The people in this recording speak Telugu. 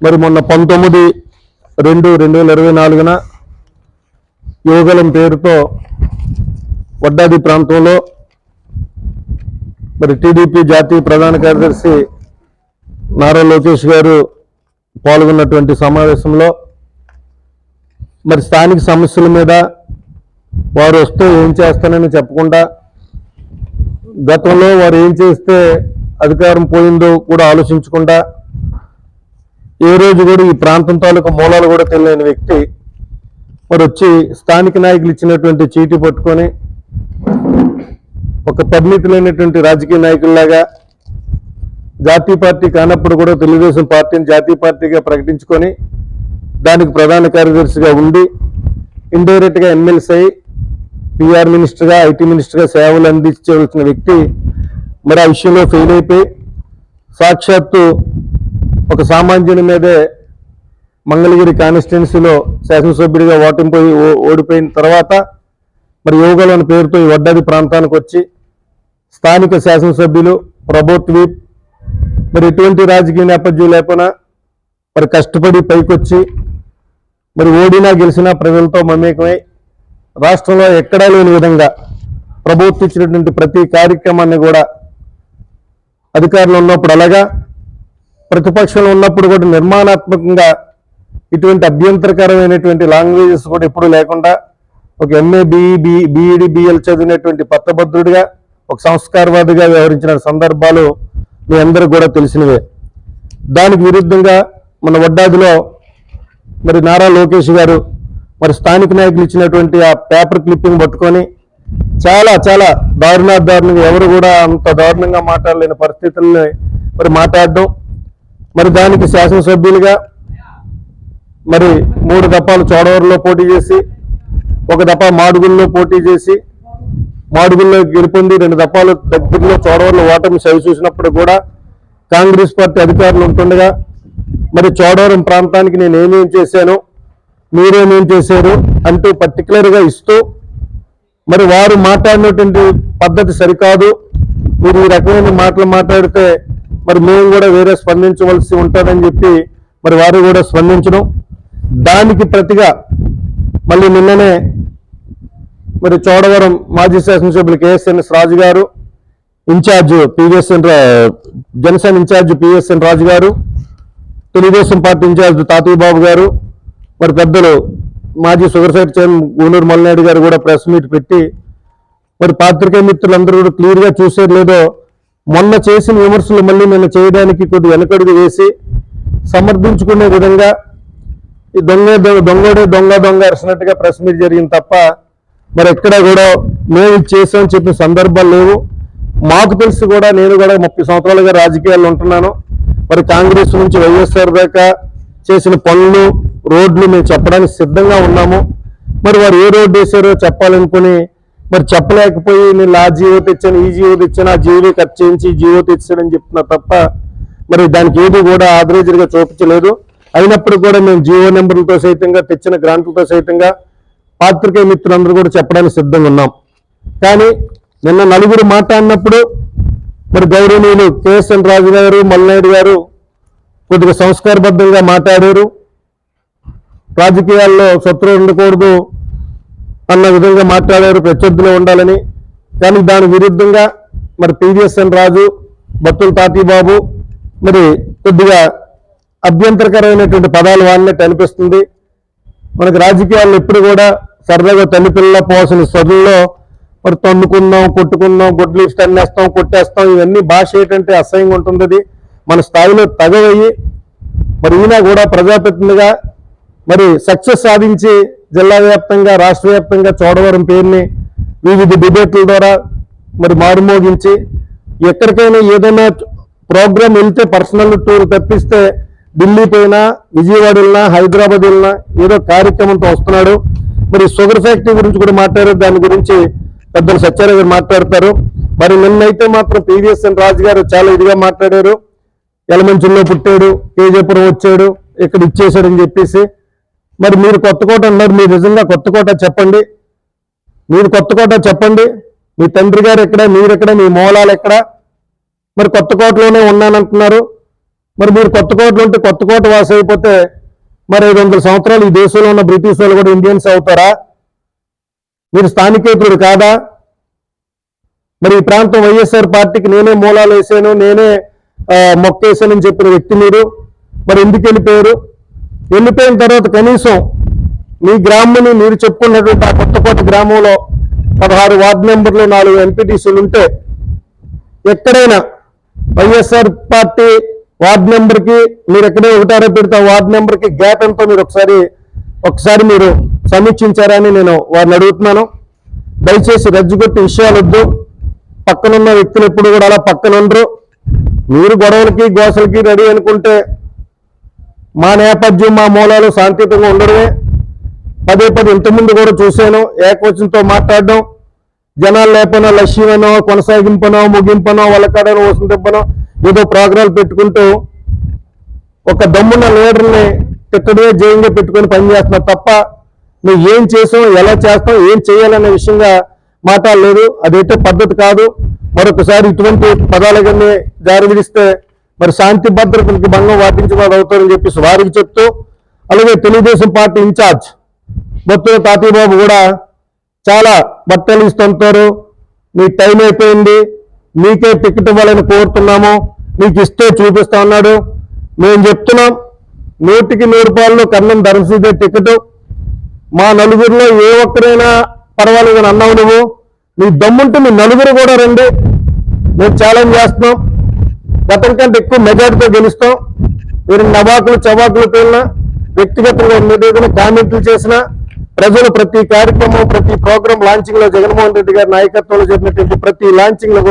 మరి మొన్న పంతొమ్మిది రెండు రెండు వేల ఇరవై నాలుగున యోగలం పేరుతో వడ్డాది ప్రాంతంలో మరి టీడీపీ జాతీయ ప్రధాన కార్యదర్శి నారా లోకేష్ గారు పాల్గొన్నటువంటి సమావేశంలో మరి స్థానిక సమస్యల మీద వారు వస్తే ఏం చేస్తానని చెప్పకుండా గతంలో వారు ఏం చేస్తే అధికారం పోయిందో కూడా ఆలోచించకుండా ఏ రోజు కూడా ఈ ప్రాంతం తాలూకా మూలాలు కూడా తెలియని వ్యక్తి మరి వచ్చి స్థానిక నాయకులు ఇచ్చినటువంటి చీటీ పట్టుకొని ఒక పరిమితి లేనటువంటి రాజకీయ నాయకుల్లాగా జాతీయ పార్టీ కానప్పుడు కూడా తెలుగుదేశం పార్టీని జాతీయ పార్టీగా ప్రకటించుకొని దానికి ప్రధాన కార్యదర్శిగా ఉండి ఇండైరెక్ట్గా ఎమ్మెల్సీ అయి పిఆర్ మినిస్టర్గా ఐటీ మినిస్టర్గా సేవలు అందించవలసిన వ్యక్తి మరి ఆ విషయంలో ఫెయిల్ అయిపోయి సాక్షాత్తు ఒక సామాన్యుని మీదే మంగళగిరి కాన్స్టిట్యున్సీలో శాసనసభ్యుడిగా ఓటింపోయి ఓడిపోయిన తర్వాత మరి యోగలు అనే పేరుతో ఈ వడ్డాది ప్రాంతానికి వచ్చి స్థానిక శాసనసభ్యులు ప్రభుత్వీప్ మరి ఎటువంటి రాజకీయ నేపథ్యం లేకుండా మరి కష్టపడి పైకొచ్చి మరి ఓడినా గెలిచినా ప్రజలతో మమేకమై రాష్ట్రంలో ఎక్కడా లేని విధంగా ప్రభుత్వం ఇచ్చినటువంటి ప్రతి కార్యక్రమాన్ని కూడా అధికారులు ఉన్నప్పుడు అలాగా ప్రతిపక్షంలో ఉన్నప్పుడు కూడా నిర్మాణాత్మకంగా ఇటువంటి అభ్యంతరకరమైనటువంటి లాంగ్వేజెస్ కూడా ఎప్పుడూ లేకుండా ఒక MA BE BE BEd BL చదివినటువంటి పట్టభద్రుడిగా ఒక సంస్కారవాదిగా వ్యవహరించిన సందర్భాలు మీ అందరికి కూడా తెలిసినవే. దానికి విరుద్ధంగా మన వడ్డాదిలో మరి నారా లోకేష్ గారు మరి స్థానిక నాయకులు ఇచ్చినటువంటి ఆ పేపర్ క్లిప్పింగ్ పట్టుకొని చాలా చాలా దారుణా దారుణంగా ఎవరు కూడా అంత దారుణంగా మాట్లాడలేని పరిస్థితుల్ని మరి మాట్లాడడం మరి దానికి శాసనసభ్యులుగా మరి మూడు దఫాలు చోడవరంలో పోటీ చేసి ఒక దఫా మాడుగుల్లో పోటీ చేసి మాడుగుల్లో గెలుపొంది రెండు దఫాలు దగ్గరలో చోడవరంలో ఓటమి సవి చూసినప్పుడు కూడా కాంగ్రెస్ పార్టీ అధికారులు ఉంటుండగా మరి చోడవరం ప్రాంతానికి నేను ఏమేం చేశాను మీరేమేం చేశారు అంటూ పర్టికులర్గా ఇస్తూ మరి వారు మాట్లాడినటువంటి పద్ధతి సరికాదు. మీరు ఈ రకమైన మాటలు మాట్లాడితే మరి మేము కూడా వేరే స్పందించవలసి ఉంటుందని చెప్పి మరి వారు కూడా స్పందించడం. దానికి ప్రతిగా మళ్ళీ నిన్ననే మరి చోడవరం మాజీ శాసనసభ్యులు కేఎస్ఎన్ఎస్ రాజు గారు in charge PVSN Janasena in charge PSN Raju గారు తెలుగుదేశం పార్టీ ఇన్ఛార్జ్ తాతయ్య బాబు గారు మరి పెద్దలు మాజీ షుగర్ చైర్మన్ గూనూరు మల్లనాయుడు గారు కూడా ప్రెస్ మీట్ పెట్టి మరి పాత్రికేయ మిత్రులందరూ కూడా క్లియర్గా చూసేది లేదో మొన్న చేసిన విమర్శలు మళ్ళీ నిన్న చేయడానికి కొద్ది వెనకడుగు వేసి సమర్థించుకునే విధంగా ఈ దొంగ దొంగడే దొంగ దొంగ అరిసినట్టుగా ప్రెస్ మీట్ జరిగింది తప్ప మరి ఎక్కడ కూడా మేము ఇది చేసామని చెప్పిన సందర్భాలు లేవు. మాకు తెలిసి కూడా నేను కూడా ముప్పై సంవత్సరాలుగా రాజకీయాల్లో ఉంటున్నాను. మరి కాంగ్రెస్ నుంచి వైఎస్ఆర్ దాకా చేసిన పనులు రోడ్లు మేము చెప్పడానికి సిద్ధంగా ఉన్నాము. మరి వారు ఏ రోడ్డు వేసారో చెప్పాలనుకుని మరి చెప్పలేకపోయి నేను ఆ జీవో తెచ్చాను ఈ జీవో తెచ్చాను ఆ జీవోని ఖర్చు చేయించి ఈ జీవో తెచ్చాడని చెప్తున్నా తప్ప మరి దానికి ఏది కూడా ఆథరైజ్డ్గా చూపించలేదు. అయినప్పుడు కూడా మేము జియో నెంబర్లతో సైతంగా తెచ్చిన గ్రాంట్లతో సైతంగా పాత్రికేయ మిత్రులందరూ కూడా చెప్పడానికి సిద్ధంగా ఉన్నాం. కానీ నిన్న నలుగురు మాట్లాడినప్పుడు మరి గౌరవనీయులు కేఎస్ఎన్ రాజు గారు మల్నాయుడు గారు కొద్దిగా సంస్కారబద్ధంగా మాట్లాడారు. రాజకీయాల్లో శత్రువు ఉండకూడదు అన్న విధంగా మాట్లాడారు ప్రత్యర్థులు ఉండాలని. కానీ దాని విరుద్ధంగా మరి పివిఎస్ఎన్ రాజు బత్తుల తాతీబాబు మరి కొద్దిగా అభ్యంతరకరమైనటువంటి పదాలు వాడినట్టు అనిపిస్తుంది. మనకి రాజకీయాల్లో ఎప్పుడు కూడా సరదాగా తల్లి పిల్లల పోసిన చదువులో మరి తన్నుకుందాం కొట్టుకుందాం గుడ్లు తన్నేస్తాం కొట్టేస్తాం ఇవన్నీ భాష ఏంటంటే అసహ్యంగా ఉంటుంది మన స్థాయిలో తగవయ్యి మరి ఈయన కూడా ప్రజాప్రతినిధిగా మరి సక్సెస్ సాధించి జిల్లా వ్యాప్తంగా రాష్ట్ర వ్యాప్తంగా చోడవరం పేరుని వివిధ డిబేట్ల ద్వారా మరి మారుమోగించి ఎక్కడికైనా ఏదైనా ప్రోగ్రాం వెళ్తే పర్సనల్ టూర్ తప్పిస్తే ఢిల్లీ పైన విజయవాడ వెళ్ళినా హైదరాబాద్ వెళ్ళినా ఏదో కార్యక్రమంతో వస్తున్నాడు. మరి షుగర్ ఫ్యాక్టరీ గురించి కూడా మాట్లాడారు. దాని గురించి పెద్దలు సత్యారావు గారు మాట్లాడతారు. మరి నిన్నైతే మాత్రం పివిఎస్ఎన్ రాజు గారు చాలా ఇదిగా మాట్లాడారు. ఎలమంచుల్లో పుట్టాడు కేజీపురం వచ్చాడు ఇక్కడ ఇచ్చేసాడని చెప్పేసి మరి మీరు కొత్తకోట అన్నారు మీరు నిజంగా కొత్తకోట చెప్పండి. మీరు కొత్తకోట చెప్పండి. మీ తండ్రి గారు ఎక్కడ మీరెక్కడ మీ మూలాలు ఎక్కడ? మరి కొత్తకోటలోనే ఉన్నానంటున్నారు. మరి మీరు కొత్తకోటలు ఉంటే కొత్త కోట అయిపోతే మరి ఐదు వందల సంవత్సరాలు ఈ దేశంలో ఉన్న బ్రిటిష్ వాళ్ళు కూడా ఇండియన్స్ అవుతారా? మీరు స్థానికేతుడు కాదా? మరి ఈ ప్రాంతం వైఎస్ఆర్ పార్టీకి నేనే మూలాలు వేసాను నేనే మొక్క వేసానని చెప్పిన వ్యక్తి మీరు. మరి ఎందుకు వెళ్ళిపోయారు? వెళ్ళిపోయిన తర్వాత కనీసం మీ గ్రామని మీరు చెప్పుకున్నటువంటి ఆ కొత్తకోట గ్రామంలో పదహారు వార్డు మెంబర్లు నాలుగు ఎంపీటీసీలు ఉంటే ఎక్కడైనా వైఎస్ఆర్ పార్టీ వార్డు నెంబర్కి మీరు ఎక్కడే ఒకటారో పెడితే వార్డు మెంబర్కి గ్యాప్ ఎంతో మీరు ఒకసారి ఒకసారి మీరు సమీక్షించారని నేను వారిని అడుగుతున్నాను. దయచేసి రజ్జుగొట్టి విషయాలు వద్దు. పక్కనున్న వ్యక్తులు ఎప్పుడు కూడా అలా పక్కన ఉండరు మీరు గొడవలకి గోసలకి రెడీ అనుకుంటే మా నేపథ్యం మా మూలాలు శాంతియుతంగా ఉండడమే. పదే పదే ఇంతకుముందు కూడా చూశాను. ఏకవచనంతో మాట్లాడడం జనాలు లేపనో లక్ష్యమనో కొనసాగింపనో ముగింపనో వాళ్ళకాడనో వసంతింపనో ఏదో ప్రోగ్రాలు పెట్టుకుంటూ ఒక దమ్మున్న లీడర్ని తిట్టడే జయంగా పెట్టుకొని పనిచేస్తున్నారు తప్ప నువ్వు ఏం చేసావు ఎలా చేస్తావు ఏం చేయాలనే విషయంగా మాట్లాడలేదు. అదైతే పద్ధతి కాదు. మరొకసారి ఇటువంటి పదాలన్నీ జారి విడిస్తే మరి శాంతి భద్రతలకు భంగం వాటించబడి అవుతారని చెప్పేసి వారికి చెప్తూ అలాగే Telugu Desam party in charge Bothula Tatayyababu కూడా చాలా బట్టలు ఇస్తుంటారు మీ టైం అయిపోయింది. మీకే టికెట్ ఇవ్వాలని కోరుతున్నాము. మీకు ఇస్తే చూపిస్తా ఉన్నాడు మేము చెప్తున్నాం. నూటికి నూరు రూపాయలు కన్నం ధరసీదే టికెట్. మా నలుగురిలో ఏ ఒక్కరైనా పర్వాలేదు అని అన్నావు నువ్వు. నీ దమ్ముంటే మీ నలుగురు కూడా రండి. మేము ఛాలెంజ్ చేస్తున్నాం. గతం కంటే ఎక్కువ మెజార్టీతో గెలుస్తాం. మీరు నవాకులు చవాకులు పేలినా వ్యక్తిగతంగా మీరు ఏదైనా కామెంట్లు చేసినా ప్రజలు ప్రతి కార్యక్రమం ప్రతి ప్రోగ్రామ్ లాంచింగ్లో జగన్మోహన్ రెడ్డి గారి నాయకత్వంలో జరిగినటువంటి ప్రతి లాంచింగ్లో